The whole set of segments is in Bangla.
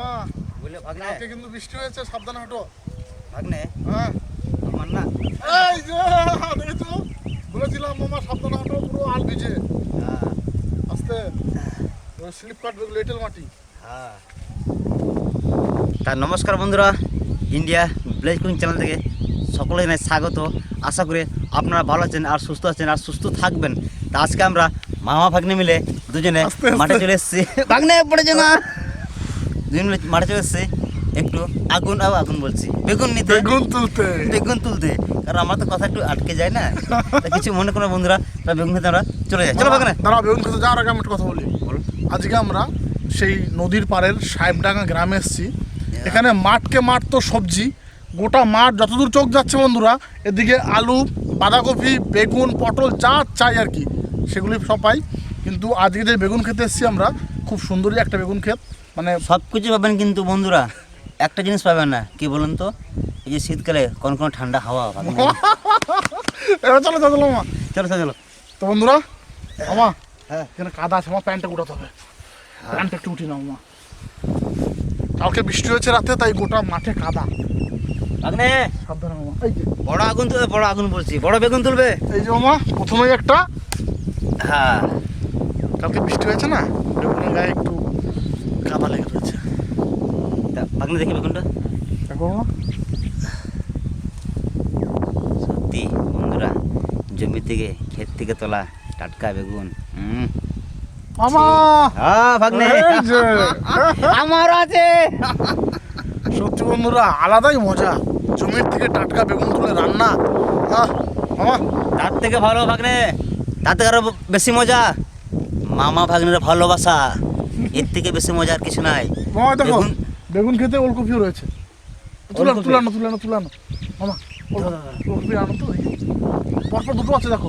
মামা বলে ভাগ্নে। আজকে কিন্তু বৃষ্টি হয়েছে সাবধানে হাঁটো। ভাগ্নে? হ্যাঁ। আমার না। এই যে দেখেছ বলেছিলাম মামা সাবধানে হাঁটো পুরো আল ভিজে। হ্যাঁ। আস্তে। স্লিপ কাটবে লিটল মাটি। হ্যাঁ। তা নমস্কার বন্ধুরা ইন্ডিয়া ব্লেজ কুইং চ্যানেল থেকে সকলে জানাই স্বাগত। আশা করি আপনারা ভালো আছেন আর সুস্থ আছেন আর সুস্থ থাকবেন। তা আজকে আমরা মামা ভাগ্নে মিলে দুজনে। মাঠে চলে এসেছি। ভাগ্নে পড়েছে না? দুজন মিলে মাঠে চলে এসেছি। একটু আগুন আও আগুন বলছি। বেগুন নিতে। বেগুন তুলতে। বেগুন তুলতে। কারণ আমার তো কথা একটু আটকে যায় না। কিছু মনে কোনো বন্ধুরা তারা বেগুন খেতে আমরা চলে যাই। চলো ভাগ্নে দাঁড়া বেগুন খেতে যাওয়ার আগে আমি কথা বলি। বলো। আজকে আমরা সেই নদীর পাড়ের সাহেবডাঙ্গা গ্রামে এসেছি। এখানে মাঠকে মাঠ তো সবজি। গোটা মাঠ যতদূর চোখ যাচ্ছে বন্ধুরা এদিকে আলু বাঁধাকপি বেগুন পটল যা চাই আর কি সেগুলি সব পাই। কিন্তু আজকে যে বেগুন খেতে এসেছি আমরা খুব সুন্দরই একটা বেগুন ক্ষেত। মানে সব কিছু পাবেন কিন্তু বন্ধুরা একটা জিনিস পাবেন না কি বলুন তো? এই যে শীতকালে কোন কোন ঠান্ডা হাওয়া পাবেন না। এবার চলো চলো মা। চলো চলো চলো। তো বন্ধুরা আমা হ্যাঁ। এখানে কাদা আছে আমার প্যান্টটা উঠাতে হবে। প্যান্টটা একটু উঠি নাও মা। কালকে বৃষ্টি হয়েছে রাতে তাই গোটা মাঠে কাদা। সাবধানে মামা এই যে। বড় আগুন তুলবে বড় আগুন বলছি। বড় বেগুন তুলবে? এই যে মামা প্রথমেই একটা। হ্যাঁ। কালকে বৃষ্টি হয়েছে না? গায়ে একটু লেগে রয়েছে। দেখি বেগুনটা দেখো। সত্যি বন্ধুরা জমি থেকে ক্ষেত থেকে তোলা টাটকা বেগুন হুম হ্যাঁ আমার আছে। সত্যি বন্ধুরা আলাদাই মজা। জমির থেকে টাটকা বেগুন তুলে রান্না। তার থেকে ভালো ভাগ্নে তার থেকে আরও বেশি মজা। মামা ভাগ্নের ভালোবাসা। এর থেকে বেশি মজার কিছু নাই। মামা দেখো বেগুন- খেতে ওলকপিও রয়েছে। তুলানো তুলানো তুলানো তুলানো। মামা ওলকপি আনো তো পরপর দুটো আছে দেখো।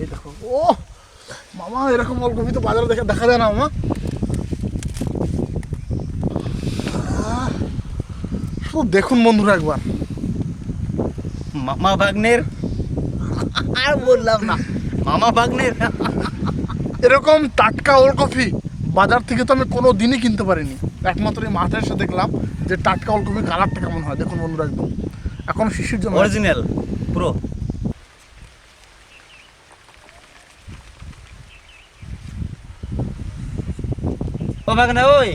এই দেখো। ও মামা এরকম ওলকপি তো বাজারে দেখে দেখা যায় না মামা। শুধু দেখুন বন্ধুরা একবার। মামা ভাগ্নের আর বললাম না। মামা ভাগ্নের। এরকম টাটকা ওলকপি বাজার থেকে তো আমি কোনো দিনই কিনতে পারিনি। একমাত্র এই মাঠে এসে দেখলাম যে টাটকা ওল ওলকপি কালারটা কেমন হয়। দেখুন বন্ধুরা একদম। এখন শিশির জন্য অরিজিনাল পুরো ও ভাগ্নে ওই।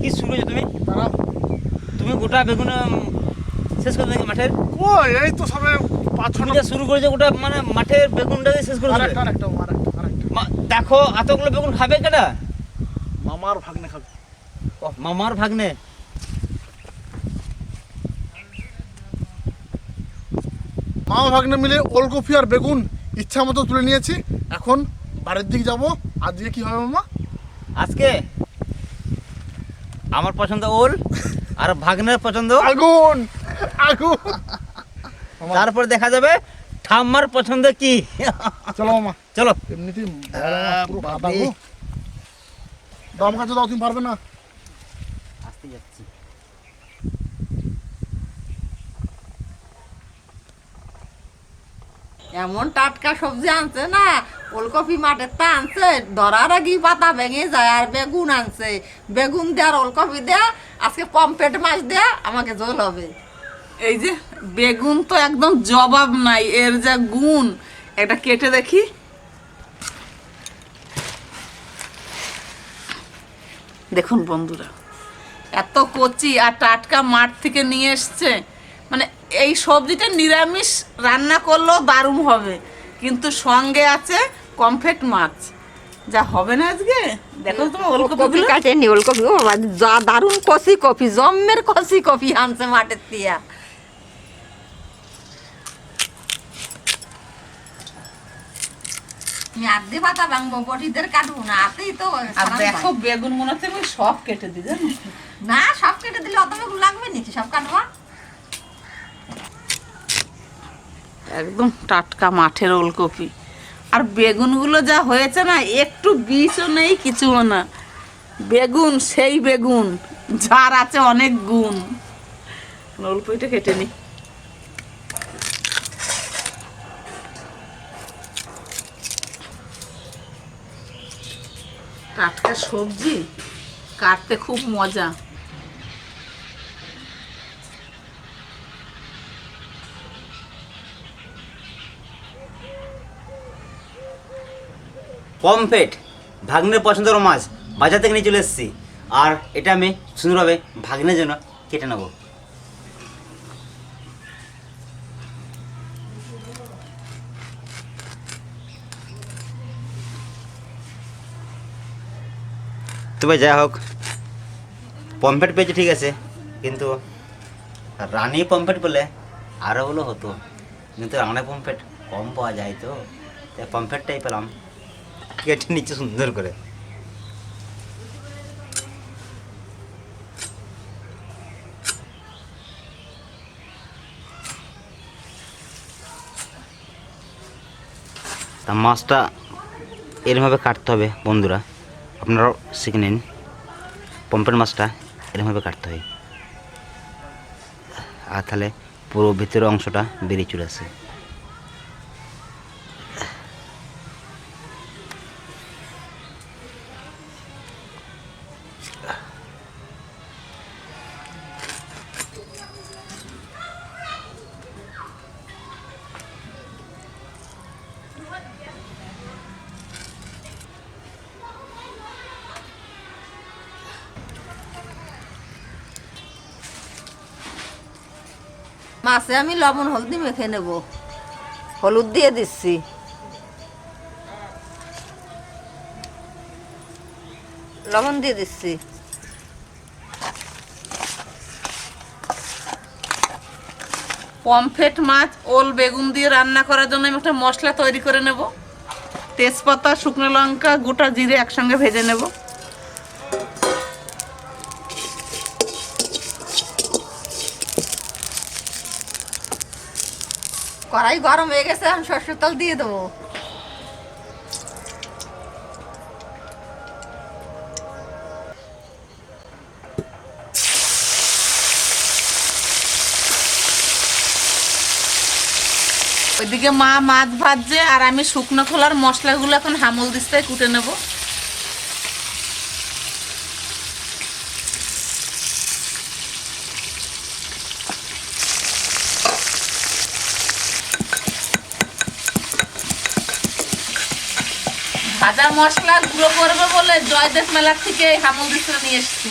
কি শুরু হয়েছে তুমি? তুমি গোটা বেগুন শেষ করে মাঠের? কই এই তো সবে পাঁচ ছটা শুরু করেছ গোটা মানে মাঠের বেগুনটা শেষ করে আর দেবে। একটা আর একটা আর একটা আর একটা মা- দেখো এতগুলো বেগুন খাবে কেটা মামার ভাগ্নে খাবে। মামার ভাগ্নে? মামা ভাগ্নে মিলে ওলকপি আর বেগুন ইচ্ছা মতো তুলে নিয়েছি। এখন বাড়ির দিকে যাব। আজকে কি হবে মামা? আজকে আমার পছন্দ ওল আর ভাগ্নের পছন্দ আগুন! আগুন! তারপর দেখা যাবে ঠাম্মার পছন্দ কি? চলো মামা। চলো। এমনিতেই। দাম কাছে দাও তুমি পারবে না। আসতে যাচ্ছি। এমন টাটকা সবজি আনছে না ওলকপি মাঠের তা আনছে ধরার আগেই পাতা ভেঙে যায় আর বেগুন আনছে। বেগুন দেওয়ার ওলকপি দেয়া আজকে পম্পেট মাছ দেয়া আমাকে জল হবে। এই যে বেগুন তো একদম জবাব নাই এর যা গুণ। এটা কেটে দেখি। দেখুন বন্ধুরা এত কচি আর টাটকা মাঠ থেকে নিয়ে এসছে। মানে এই সবজিটা নিরামিষ রান্না করলেও দারুণ হবে। কিন্তু সঙ্গে আছে কমফেট মাছ। যা হবে না আজকে? দেখো তো কপি ওলকপি কাটেনি ওলকপি। ও যা দারুণ কষি কপি জম্মের কষি কপি আনছে মাঠের দিয়া আর্ধে পাতা ভাঙবো বটিদের কাটবো না আতেই তো আর দেখো বেগুন মনে হচ্ছে আমি সব কেটে দিই জানো? না সব কেটে দিলে অত বেগুন লাগবে নাকি? সব কাটবা? একদম টাটকা মাঠের ওলকপি। আর বেগুনগুলো যা হয়েছে না একটু বিষও নেই কিছুও না। বেগুন সেই বেগুন যার আছে অনেক গুণ। ওলকপিটা কেটে নি। টাটকা সবজি, কাটতে খুব মজা। পমফেট ভাগ্নের পছন্দের মাছ বাজার থেকে নিয়ে চলে এসেছি। আর এটা আমি সুন্দরভাবে ভাগ্নের জন্য কেটে নেব। তবে যাই হোক। পমফেট পেয়েছি, ঠিক আছে। কিন্তু রানী পমফেট পেলে আরও হলো হতো। কিন্তু রানী পমফেট কম পাওয়া যায় তো। তাই পমফেটটাই পেলাম। কেটে নিচ্ছে সুন্দর করে। তা মাছটা এরমভাবে কাটতে হবে, বন্ধুরা। আপনারাও শিখে নিন। পম্পের মাছটা এরকমভাবে কাটতে হয়। আর তাহলে পুরো ভিতরের অংশটা বেরিয়ে চলে আসে। মাছে আমি লবণ, হলদি মেখে নেব। হলুদ দিয়ে দিচ্ছি। লবণ দিয়ে দিচ্ছি। পমফ্রেট মাছ, ওল, বেগুন দিয়ে রান্না করার জন্য আমি একটা মশলা তৈরি করে নেব। তেজপাতা, শুকনো লঙ্কা, গোটা জিরে একসঙ্গে ভেজে নেব। কড়াই গরম হয়ে গেছে আমি সরষের তেল দিয়ে দেবো। ওইদিকে মা মাছ ভাজছে, আর আমি শুকনো খোলার মশলাগুলো এখন হামল দিস্তায় কুটে নেব। ভাজা মশলা গুঁড়ো করবে বলে জয়দেব মেলার থেকে হামল দিস্তা নিয়ে এসেছি।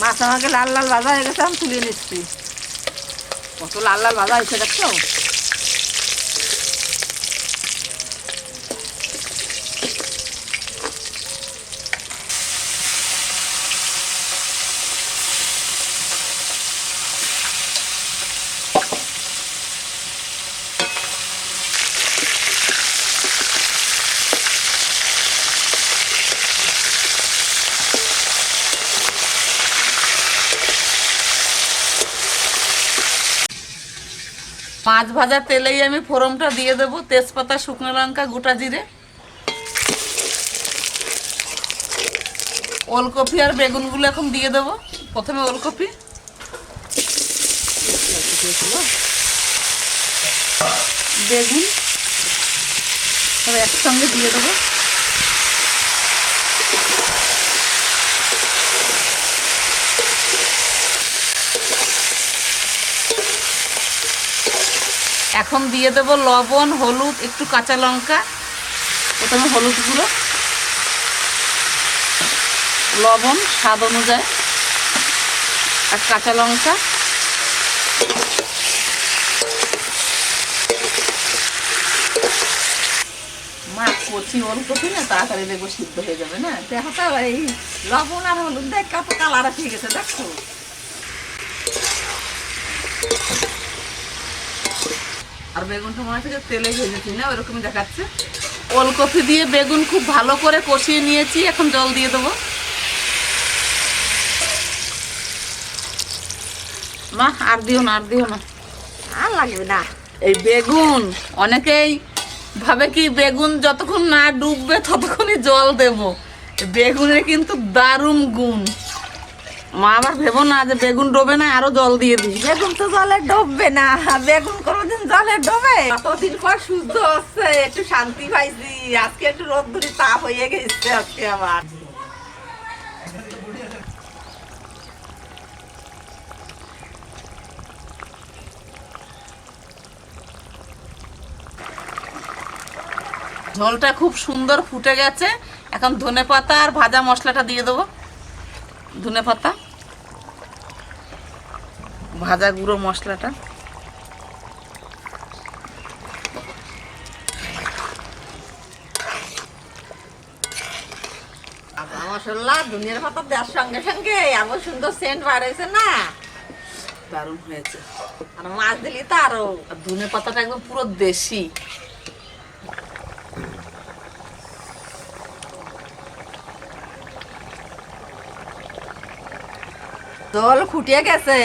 মাছ আমাকে লাল লাল ভাজা হয়ে গেছে, আমি তুলে নিচ্ছি। কত লাল লাল ভাজা হয়েছে দেখছ? মাছ ভাজা তেলেই আমি ফোরমটা দিয়ে দেবো তেজপাতা, শুকনো লঙ্কা, গোটা জিরে। ওলকপি আর বেগুনগুলো এখন দিয়ে দেবো। প্রথমে ওলকপি। বেগুন। একসঙ্গে দিয়ে দেবো। এখন দিয়ে দেব লবণ, হলুদ, একটু কাঁচা লঙ্কা। প্রথমে হলুদগুলো লবণ স্বাদ অনুযায়ী। আর কাঁচা লঙ্কা। মা, কচি ওলকপি না, তাড়াতাড়ি দেখব সিদ্ধ হয়ে যাবে না। দেখো তো এই লবণ আর হলুদ, দেখ কত কালার এসে গেছে, দেখছ? আর বেগুনটা মনে হচ্ছে তেলে ভেজেছি না? ওরকমই দেখাচ্ছে। ওলকপি দিয়ে বেগুন খুব ভালো করে কষিয়ে নিয়েছি এখন জল দিয়ে দেবো। মা আর দিও না আর দিও না। আর লাগবে না। এই বেগুন অনেকেই ভাবে কি বেগুন যতক্ষণ না ডুববে ততক্ষণই জল দেব। বেগুনের কিন্তু দারুণ গুণ। মা আবার ভেবো না যে বেগুন ডোবে না আরও জল দিয়ে দিই। বেগুন তো জলে ডুববে না বেগুন কোনোদিন জলে ডোবে। কতদিন পর শুদ্ধ হচ্ছে একটু শান্তি পাইছি। আজকে একটু রোদ্দুরি তাপ হয়ে গেছে আজকে আবার। ঝোলটা খুব সুন্দর ফুটে গেছে। এখন ধনে পাতা আর ভাজা মশলাটা দিয়ে দেবো। ধনে পাতা। ভাজা গুঁড়ো মশলাটা। আদা মশলা দুনিয়ার পাতা দেওয়ার সঙ্গে সঙ্গে এমন সুন্দর সেন্ট বার হয়েছে না? দারুণ হয়েছে। আর মাছ দিলি তো আরও। আর ধনে পাতাটা একদম পুরো দেশি। জল ফুটিয়ে গেছে।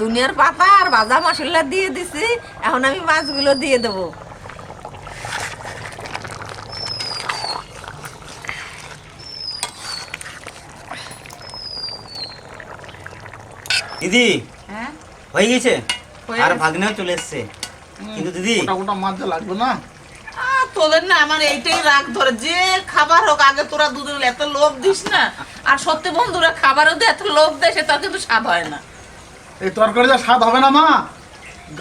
দুনিয়ার পাতা আর ভাজা মশলা দিয়ে দিছি এখন আমি মাছগুলো দিয়ে দেবো। দিদি হ্যাঁ? হয়ে গেছে? আর গেছে। ভাগ্নেও চলে এসছে। কিন্তু দিদি গোটা গোটা মাছ লাগবে না? তোদের না আমার এইটাই রাগ ধরে। যে খাবার হোক আগে তোরা দুদিন এত লোভ দিস না। আর সত্যি বন্ধুরা খাবারও দিয়ে এত লোভ দেয় সেটা কিন্তু স্বাদ হয় না। এই তরকারি যা স্বাদ হবে না মা।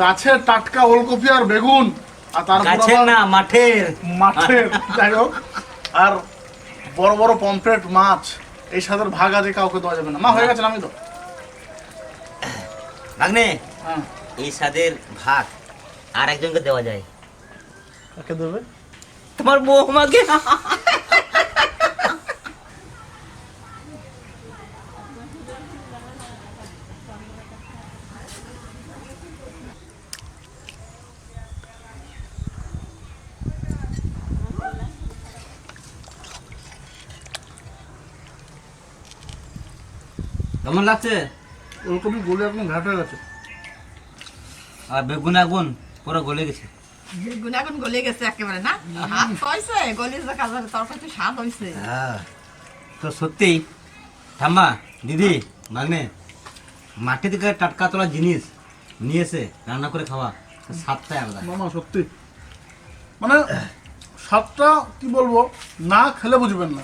গাছের টাটকা ওলকপি আর বেগুন আর তারপর গাছের না মাঠের। মাঠের যাই হোক। আর বড় বড় পমফ্রেট মাছ এই স্বাদের ভাগ আছে কাউকে দেওয়া যাবে না। মা হয়ে গেছে না আমি তো? ভাগ্নে হ্যাঁ। এই স্বাদের ভাগ আর একজনকে দেওয়া যায়। কাকে দেবে? তোমার বৌমাকে। কেমন লাগছে? ওলকপি গলে একদম ঘাট হয়ে গেছে। আর বেগুন আগুন পুরো গলে গেছে। বেগুন এখন গলে গেছে একেবারে না? হাত গলে যে কাজের তরকারি স্বাদ হয়েছে হ্যাঁ। তো সত্যিই ঠাম্মা দিদি মাগনে মাটি থেকে টাটকা তোলা জিনিস নিয়ে এসে রান্না করে খাওয়া স্বাদটাই আলাদা। মামা সত্যি। মানে স্বাদটা কি বলব না খেলে বুঝবেন না।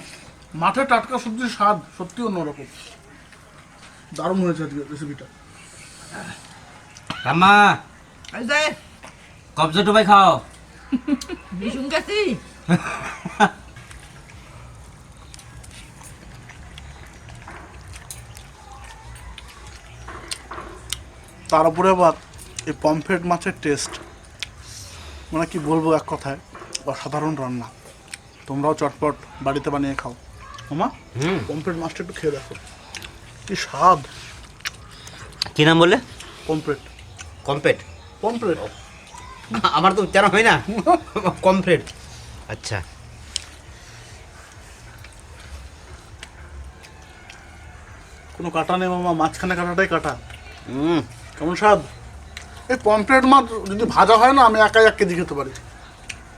মাঠে টাটকা সবজির স্বাদ সত্যি অন্যরকম। দারুণ হয়েছে আজকে রেসিপিটা যে। কবজা টুবাই খাও। বিশুন গেছি। তার উপরে আবার এই পমফ্রেট মাছের টেস্ট মানে কি বলব এক কথায় অসাধারণ রান্না। তোমরাও চটপট বাড়িতে বানিয়ে খাও। মামা হুম। পমফ্রেট মাছটা একটু খেয়ে দেখো। কি স্বাদ? কি নাম বললে? Pomfret complete? পমফ্রেট আমার তো উচ্চারণ হয় না। কমপ্লেট। আচ্ছা। কোনো কাটা নেই মামা মাঝখানে কাটাটাই কাটা। হুম। কেমন স্বাদ? এই পমফ্রেট মাছ যদি ভাজা হয় না আমি একাই এক কেজি খেতে পারি।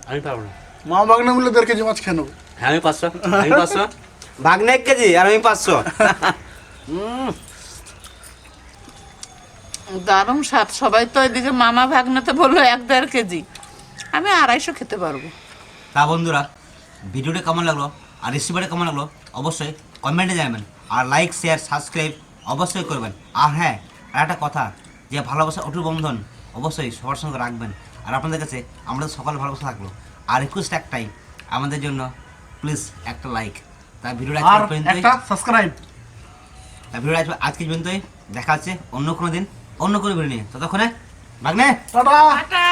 আমি পারব না। মা বাগনে মিলে দেড় কেজি মাছ খেয়ে নেব। হ্যাঁ আমি পাঁচশো। আমি পাঁচশো। ভাগ্নে এক কেজি আর আমি পাঁচশো। দারুণ স্বাদ। সবাই তো এদিকে মামা ভাগনাতে বলল এক দেড় কেজি। আমি আড়াইশো খেতে পারব। তা বন্ধুরা ভিডিওটা কেমন লাগল আর রেসিপিটা কেমন লাগল অবশ্যই কমেন্টে জানাবেন আর লাইক শেয়ার সাবস্ক্রাইব অবশ্যই করবেন। আর হ্যাঁ আর একটা কথা যে ভালোবাসা অটুট বন্ধন অবশ্যই সবার সঙ্গে রাখবেন। আর আপনাদের কাছে আমাদের সকাল ভালোবাসা থাকল। আর রিকোয়েস্ট একটাই আমাদের জন্য প্লিজ একটা লাইক তার ভিডিওটা সাবস্ক্রাইব ভিডিওটা আজকে- আজকে পর্যন্তই দেখা হচ্ছে অন্য কোনো দিন অন্য কোনো ভিডিও নিয়ে। ততক্ষণে ভাগ্নে! টাটা!